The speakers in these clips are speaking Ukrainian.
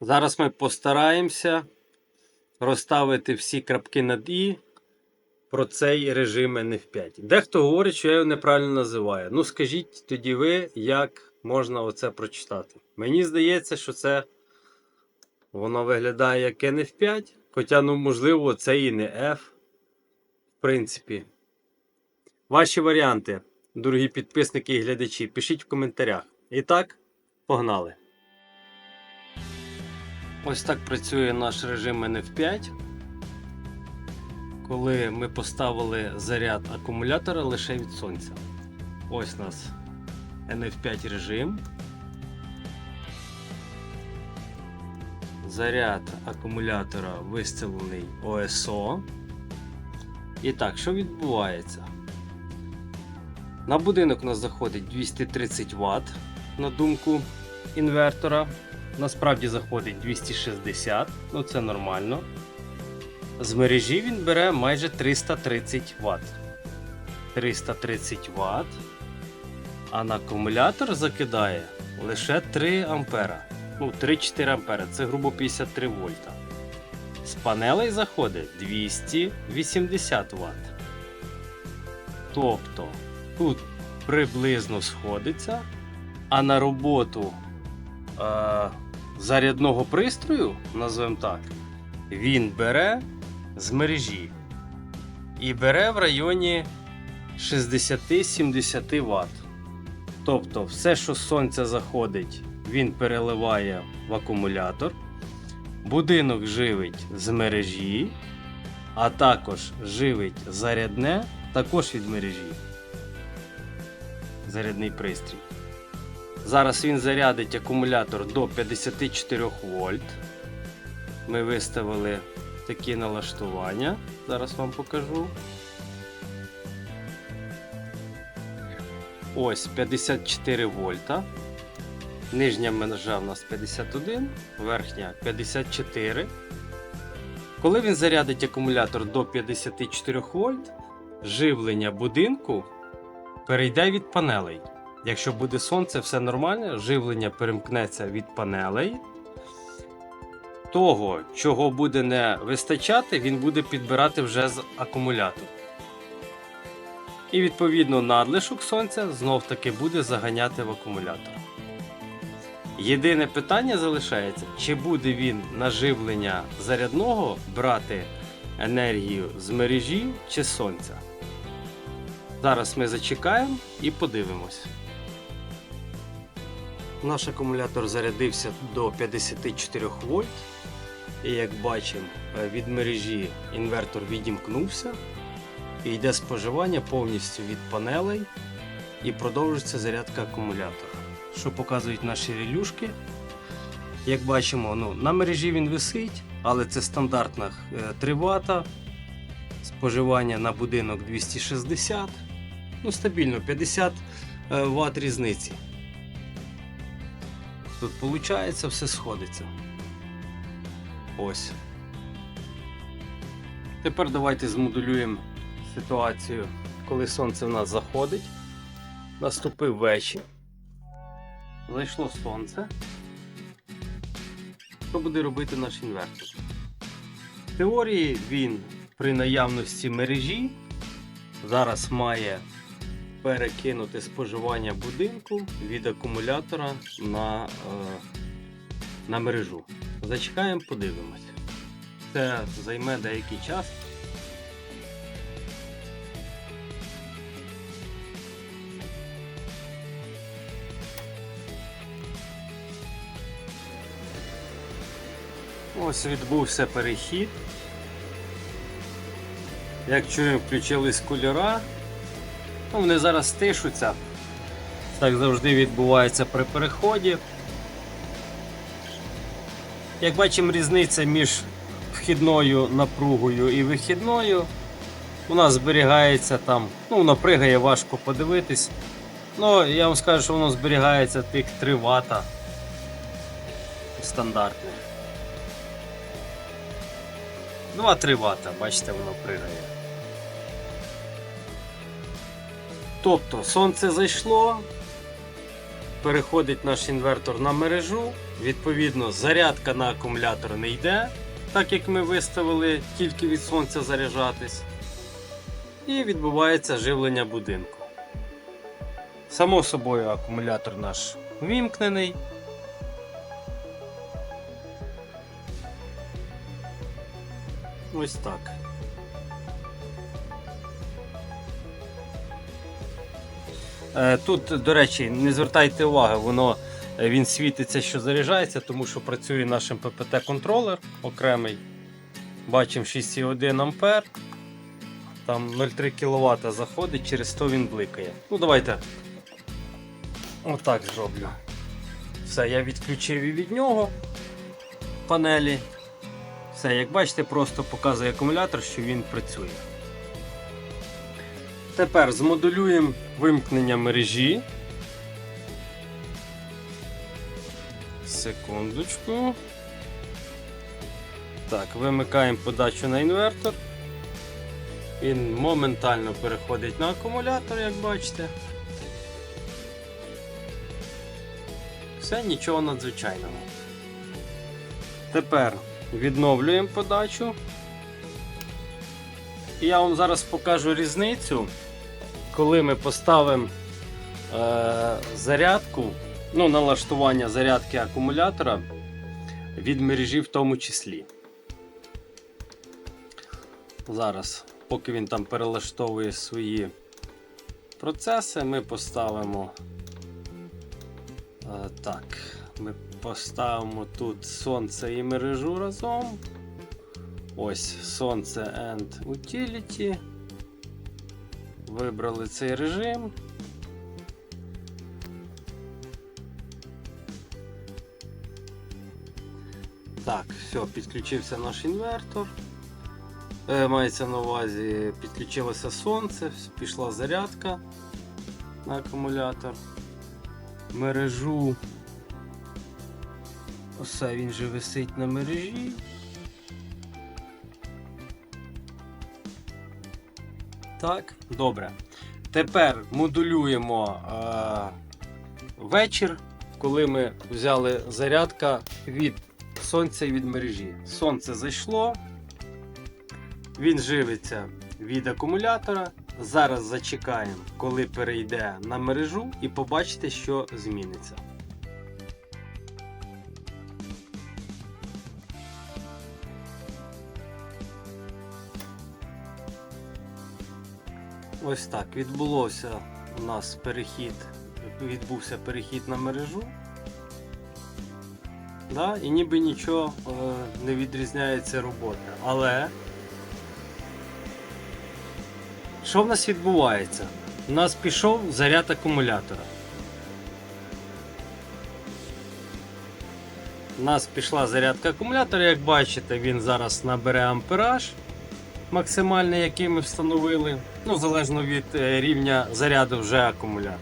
Зараз ми постараємося розставити всі крапки над І про цей режим NF5. Дехто говорить, що я його неправильно називаю. Ну скажіть тоді ви, як можна оце прочитати. Мені здається, що це воно виглядає як NF5, хоча, ну, можливо, це і не F. В принципі. Ваші варіанти, дорогі підписники і глядачі, пишіть в коментарях. І так, погнали! Ось так працює наш режим NF5. Коли ми поставили заряд акумулятора лише від сонця. Ось нас NF5 режим. Заряд акумулятора виставлений ОСО. І так, що відбувається? На будинок у нас заходить 230 Вт на думку інвертора. Насправді заходить 260, ну це нормально. З мережі він бере майже 330 Вт. 330 Вт. А на акумулятор закидає лише 3 ампера. Ну, 3-4 ампера. Це грубо 53 вольта. З панелей заходить 280 Вт. Тобто тут приблизно сходиться, а на роботу е, зарядного пристрою, називаємо так, він бере з мережі і бере в районі 60-70 Вт. Тобто, все, що з сонця заходить, він переливає в акумулятор. Будинок живить з мережі, а також живить зарядне також від мережі. Зарядний пристрій. Зараз він зарядить акумулятор до 54 вольт. Ми виставили такі налаштування. Зараз вам покажу. Ось 54 вольта. Нижня межа у нас 51, верхня 54. Коли він зарядить акумулятор до 54 вольт, живлення будинку перейде від панелей. Якщо буде сонце, все нормально, живлення перемкнеться від панелей. Того, чого буде не вистачати, він буде підбирати вже з акумулятора. І відповідно надлишок сонця знов таки буде заганяти в акумулятор. Єдине питання залишається, чи буде він на живлення зарядного брати енергію з мережі чи сонця. Зараз ми зачекаємо і подивимось. Наш акумулятор зарядився до 54 вольт. І як бачимо, е, від мережі інвертор відімкнувся. І йде споживання повністю від панелей і продовжується зарядка акумулятора. Що показують наші релюшки. Як бачимо, ну, на мережі він висить, але це стандартна е, 3 Вт. Споживання на будинок 260. Ну, стабільно 50 Вт різниці. Тут виходить, все сходиться. Ось. Тепер давайте змодулюємо ситуацію, коли сонце в нас заходить. Наступив вечір. Зайшло сонце. Що буде робити наш інвертор? В теорії він при наявності мережі зараз має перекинути споживання будинку від акумулятора на, е, на мережу. Зачекаємо, подивимось. Це займе деякий час. Ось відбувся перехід. Як чуємо, включились кольора. Ну, вони зараз стишуться. Так завжди відбувається при переході. Як бачимо, різниця між вхідною напругою і вихідною. У нас зберігається там, ну воно пригає, важко подивитись. Ну, я вам скажу, що воно зберігається тих 3 Вт стандартних. 2-3 Вт, бачите, воно пригає. Тобто сонце зайшло, переходить наш інвертор на мережу, Відповідно, зарядка на акумулятор не йде, так як ми виставили тільки від сонця заряджатись. І відбувається живлення будинку. Само собою, акумулятор наш вімкнений. Ось так. Тут, до речі, не звертайте уваги, воно е, він світиться, що заряджається, тому що працює нашим ППТ-контролер окремий. Бачимо 6,1 ампер. Там 0,3 кВт заходить, через 100 він бликає. Ну, давайте. Отак зроблю. Все, я відключив і від нього панелі. Все, як бачите, просто показує акумулятор, що він працює. Тепер змодулюємо вимкнення мережі. Секундочку. Так, вимикаємо подачу на інвертор. Він моментально переходить на акумулятор, як бачите. Все, нічого надзвичайного. Тепер відновлюємо подачу. І я вам зараз покажу різницю, коли ми поставимо е, зарядку, ну, налаштування зарядки акумулятора від мережі в тому числі. Зараз, поки він там перелаштовує свої процеси, ми поставимо. Е, так, ми поставимо тут сонце і мережу разом. Ось сонце and Utility. Вибрали цей режим. Так, все, підключився наш інвертор. Е, мається на увазі, підключилося сонце, пішла зарядка на акумулятор. Мережу. Осе він же висить на мережі. Так, добре. Тепер модулюємо е, вечір, коли ми взяли зарядка від сонця і від мережі. Сонце зайшло, він живиться від акумулятора. Зараз зачекаємо, коли перейде на мережу, і побачите, що зміниться. Ось так відбулося у нас перехід, відбувся перехід на мережу. Да, і ніби нічого е, не відрізняється робота. Але що в нас відбувається? У нас пішов заряд акумулятора. У нас пішла зарядка акумулятора, як бачите, він зараз набере ампераж максимальний, який ми встановили, ну, залежно від е, рівня заряду вже акумулятора.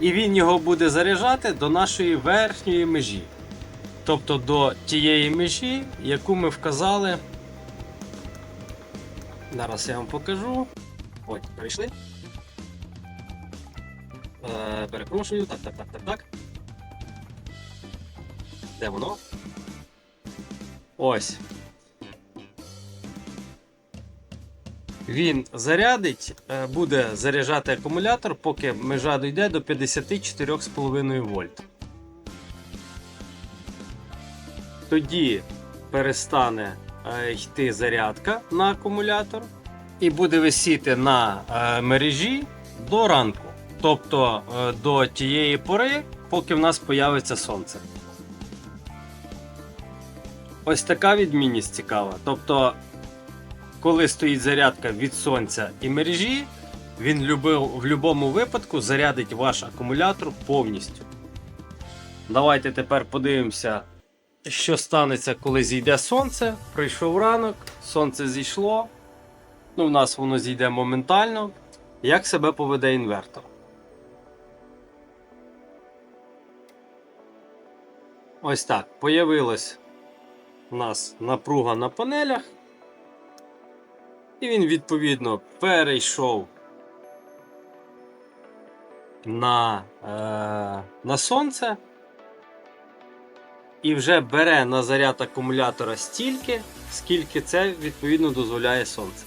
І він його буде заряджати до нашої верхньої межі. Тобто до тієї межі, яку ми вказали. Зараз я вам покажу. Ой, перейшли. Е, перепрошую. Так, так, так, так, так. Де воно? Ось. Він зарядить, е, буде заряджати акумулятор, поки межа дійде до 54,5 вольт. Тоді перестане е, йти зарядка на акумулятор і буде висіти на е, мережі до ранку. Тобто до тієї пори, поки в нас появиться сонце. Ось така відмінність цікава. Тобто, коли стоїть зарядка від сонця і мережі, він любив, в будь-якому випадку зарядить ваш акумулятор повністю. Давайте тепер подивимося, що станеться, коли зійде сонце. Прийшов ранок, сонце зійшло. Ну, в нас воно зійде моментально. Як себе поведе інвертор? Ось так. Появилась у нас напруга на панелях. І він відповідно перейшов на, е, на сонце. і вже бере на заряд акумулятора стільки, скільки це відповідно дозволяє сонце.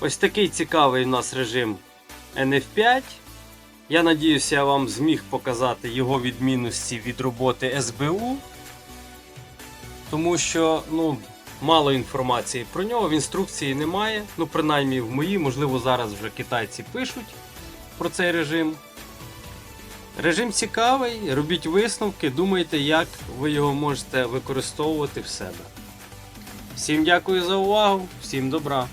Ось такий цікавий у нас режим NF5. Я надіюся, я вам зміг показати його відмінності від роботи СБУ. Тому що ну, мало інформації про нього, в інструкції немає. Ну, принаймні в моїй, можливо, зараз вже китайці пишуть про цей режим. Режим цікавий, робіть висновки, думайте, як ви його можете використовувати в себе. Всім дякую за увагу, всім добра!